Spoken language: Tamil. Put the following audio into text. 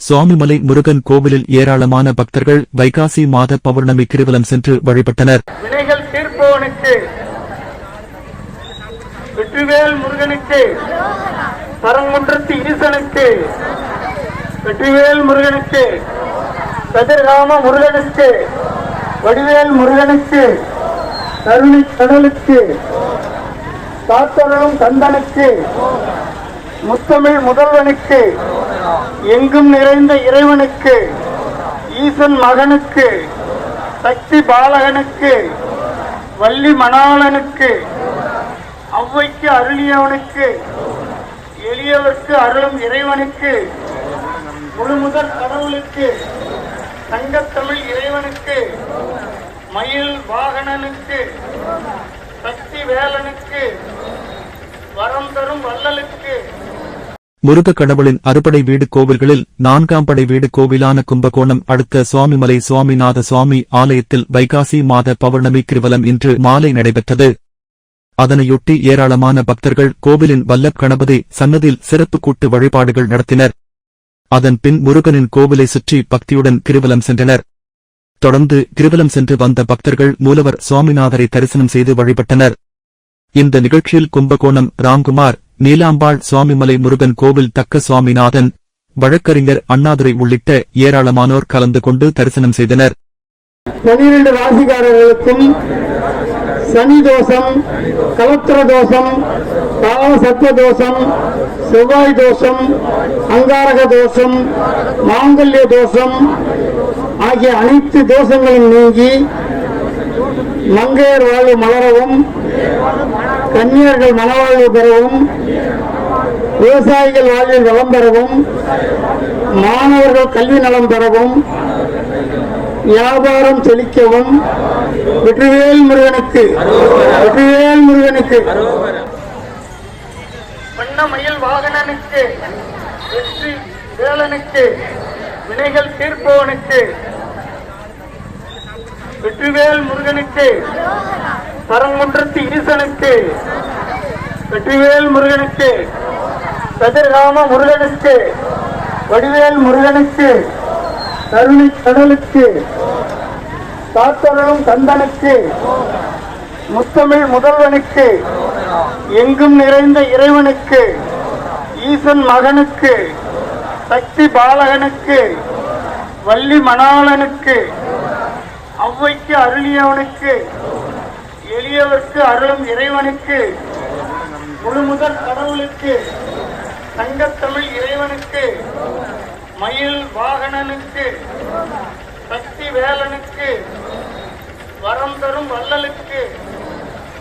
சுவாமிமலை முருகன் கோவிலில் ஏராளமான பக்தர்கள் வைகாசி மாத பௌர்ணமி கிருவலம் சென்று வழிபட்டனர். வினைகள் தீர்ப்பவனுக்கு வெற்றிவேல் முருகனுக்கு தரங்குன்றத்து ஈசனுக்கு வெற்றிவேல் முருகனுக்கு கதிர்காம முருகனுக்கு வடிவேல் முருகனுக்கு கருணை கடலுக்கு காத்தருளும் கந்தனுக்கு முத்தமிழ் முதல்வனுக்கு எங்கும் நிறைந்த இறைவனுக்கு ஈசன் மகனுக்கு சக்தி பாலகனுக்கு வள்ளி மணாளனுக்கு அவ்வைக்கு அருளியவனுக்கு எளியவர்க்கு அருளும் இறைவனுக்கு முழுமுதற் கடவுளுக்கு தங்கத்தமிழ் இறைவனுக்கு மயில் வாகனனுக்கு சக்தி வேலனுக்கு வரம் தரும் வள்ளலுக்கு முருக கடவுளின் அறுபடை வீடு கோவில்களில் நான்காம் படை வீடு கோவிலான கும்பகோணம் அடுத்த சுவாமிமலை சுவாமிநாத சுவாமி ஆலயத்தில் வைகாசி மாத பௌர்ணமி கிருவலம் இன்று மாலை நடைபெற்றது. அதனையொட்டி ஏராளமான பக்தர்கள் கோவிலின் வல்லப் கணபதி சன்னதியில் சிறப்பு கூட்டு வழிபாடுகள் நடத்தினர். அதன் பின் முருகனின் கோவிலை சுற்றி பக்தியுடன் கிருவலம் சென்றனர். தொடர்ந்து கிருவலம் சென்று வந்த பக்தர்கள் மூலவர் சுவாமிநாதரை தரிசனம் செய்து வழிபட்டனர். இந்த நிகழ்ச்சியில் கும்பகோணம் ராம்குமார் நீலாம்பாள் சுவாமிமலை முருகன் கோவில் தக்க சுவாமிநாதன் வழக்கறிஞர் அண்ணாதுரை உள்ளிட்ட ஏராளமானோர் கலந்து கொண்டு தரிசனம் செய்தனர். பனிரெண்டு ராசிக்காரர்களுக்கும் சனி தோஷம் கலத்திர தோஷம் கால தோஷம் செவ்வாய் தோஷம் அங்காரக தோஷம் மாங்கல்ய தோஷம் ஆகிய அனைத்து தோஷங்களும் நீங்கி மங்கையர் வாழ்வு மலரவும் கன்னியர்கள் மனவாழ்வு பெறவும் விவசாயிகள் வாழ்வில் வளம் பெறவும் மாணவர்கள் கல்வி நலம் பெறவும் வியாபாரம் செழிக்கவும் வெற்றிவேல் முருகனுக்கு வெற்றிவேல் முருகனுக்கு. வண்ணமயில் வாகனனுக்கு வெற்றி வேலனுக்கு வினைகள் தீர்ப்பவனுக்கு வெற்றிவேல் முருகனுக்கு பரங்குன்றத்து ஈசனுக்கு வெற்றிவேல் முருகனுக்கு கதிர்காம முருகனுக்கு வடிவேல் முருகனுக்கு கருணை கடலுக்கு காத்தருளும் கந்தனுக்கு முத்தமிழ் முதல்வனுக்கு எங்கும் நிறைந்த இறைவனுக்கு ஈசன் மகனுக்கு சக்தி பாலகனுக்கு வள்ளி மணாளனுக்கு அவ்வைக்கு அருளியவனுக்கு எளியவர்க்கு அருளும் இறைவனுக்கு முழுமுதற் கடவுளுக்கு தங்கத்தமிழ் இறைவனுக்கு மயில் வாகனனுக்கு சக்தி வேலனுக்கு வரம் தரும் வள்ளலுக்கு